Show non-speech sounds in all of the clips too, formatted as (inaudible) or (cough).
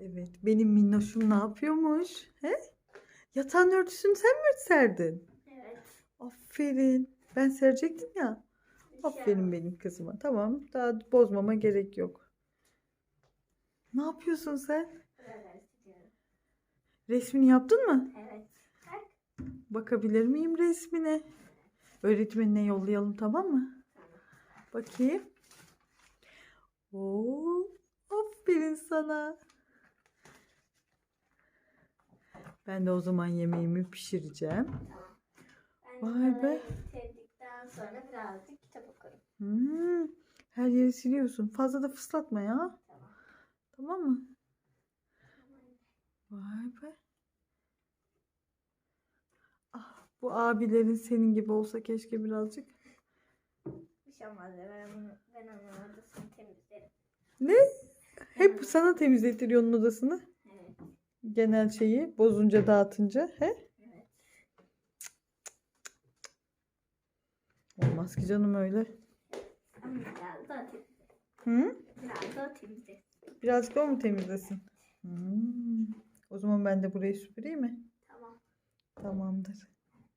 Evet, benim minnoşum ne yapıyormuş? He? Yatağın örtüsünü sen mi serdin? Evet. Aferin. Ben serecektim ya. Aferin benim kızıma. Tamam, daha bozmama gerek yok. Ne yapıyorsun sen? Resmini yaptın mı? Evet. Bak. Bakabilir miyim resmine? Öğretmenine yollayalım tamam mı? Bakayım. Oo, aferin sana. Ben de o zaman yemeğimi pişireceğim. Vay be. bitirdikten sonra birazcık kitap okurum. Hmm, her yeri siliyorsun. Fazla da fıslatma ya. Tamam. Tamam mı? Vay be. Ah, bu abilerin senin gibi olsa keşke birazcık. Bir şey olmaz. ya, Ben, onu, ben onun odasını temizlerim. Ne? Hep sana temizletiyor onun odasını. Genel şeyi bozunca dağıtınca. He? Evet. Olmaz ki canım öyle. Ama biraz da temizlerim. Hı? Biraz da temizlerim. Birazcık o mu temizlesin? Hmm. O zaman ben de burayı süpüreyim mi? Tamam. Tamamdır.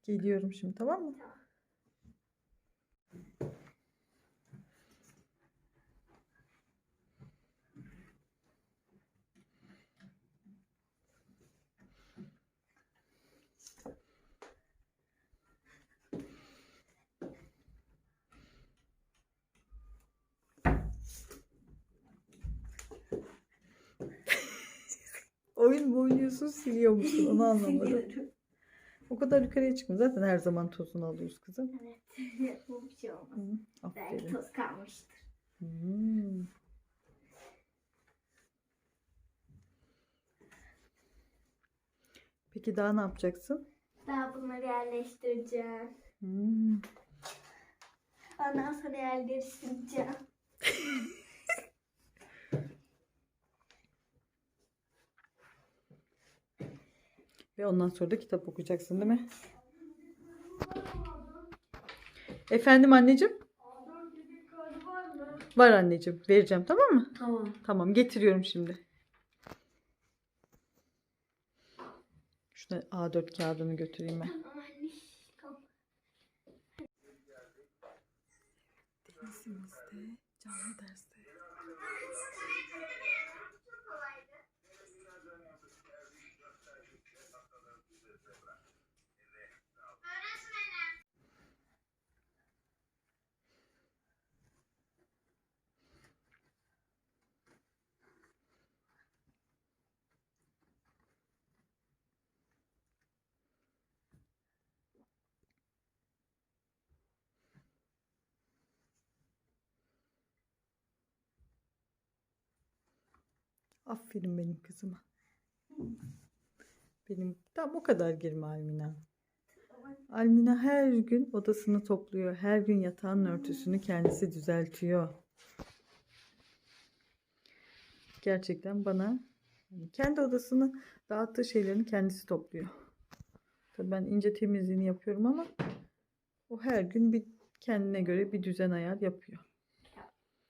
Geliyorum şimdi tamam mı? Tamam. Oyun mu oynuyorsun siliyor musun onu anlamadım. O kadar yukarıya çıkma. Zaten her zaman tozunu alıyoruz kızım. Evet. (laughs) Bu bir şey olmaz. Hı, Belki toz kalmıştır. Hmm. Peki daha ne yapacaksın? Daha bunları yerleştireceğim. Hmm. Ondan sonra yerleri sileceğim. Ve ondan sonra da kitap okuyacaksın değil mi? Efendim anneciğim? Var anneciğim. Vereceğim tamam mı? Tamam. Tamam getiriyorum şimdi. Şuna A4 kağıdını götüreyim ben. Tamam anne. Tamam. Denizimizde canlı derste. Aferin benim kızıma. Benim tam o kadar girme Almina. Almina her gün odasını topluyor. Her gün yatağın örtüsünü kendisi düzeltiyor. Gerçekten bana kendi odasını dağıttığı şeylerini kendisi topluyor. Tabii ben ince temizliğini yapıyorum ama o her gün bir kendine göre bir düzen ayar yapıyor.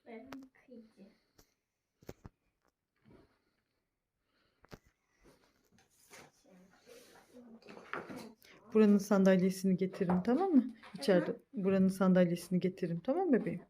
Ben kıyıcı. Buranın sandalyesini getiririm tamam mı? İçeride buranın sandalyesini getiririm tamam mı bebeğim?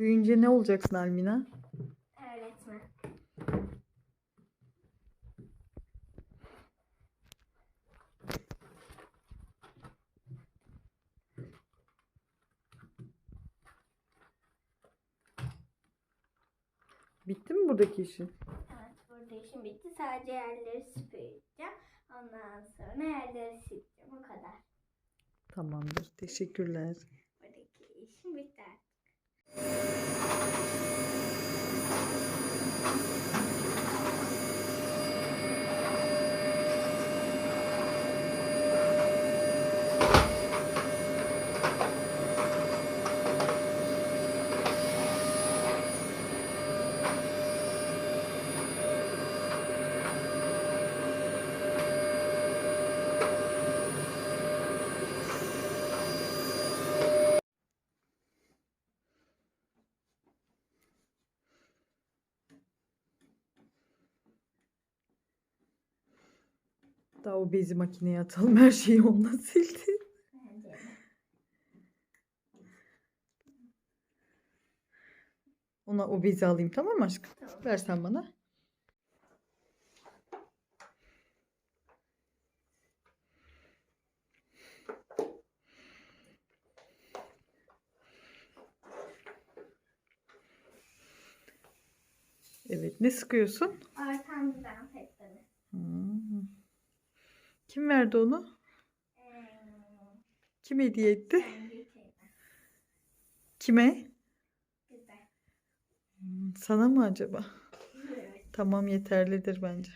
Büyüyünce ne olacaksın Almina? Öğretmen. Bitti mi buradaki işin? Evet burada işim bitti. Sadece yerleri süpüreceğim. Ondan sonra yerleri sileceğim. O kadar. Tamamdır. Teşekkürler. Buradaki işim bitti. Daha o bezi makineye atalım. Her şeyi onunla sildi. Ona o bezi alayım tamam mı aşkım? Tamam. Ver sen bana. Evet, ne sıkıyorsun? Arkamdan petleri. Kim verdi onu? Kim hediye etti? Kime? Sana mı acaba? Tamam yeterlidir bence.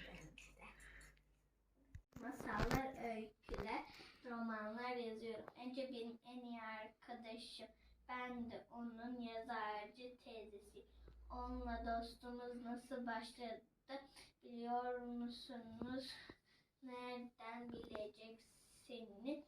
Masallar, öyküler, romanlar yazıyorum. Ece benim en iyi arkadaşım. Ben de onun yazarcı teyzesi. Onunla dostumuz nasıl başladı biliyor musunuz? Nereden bilecek seni?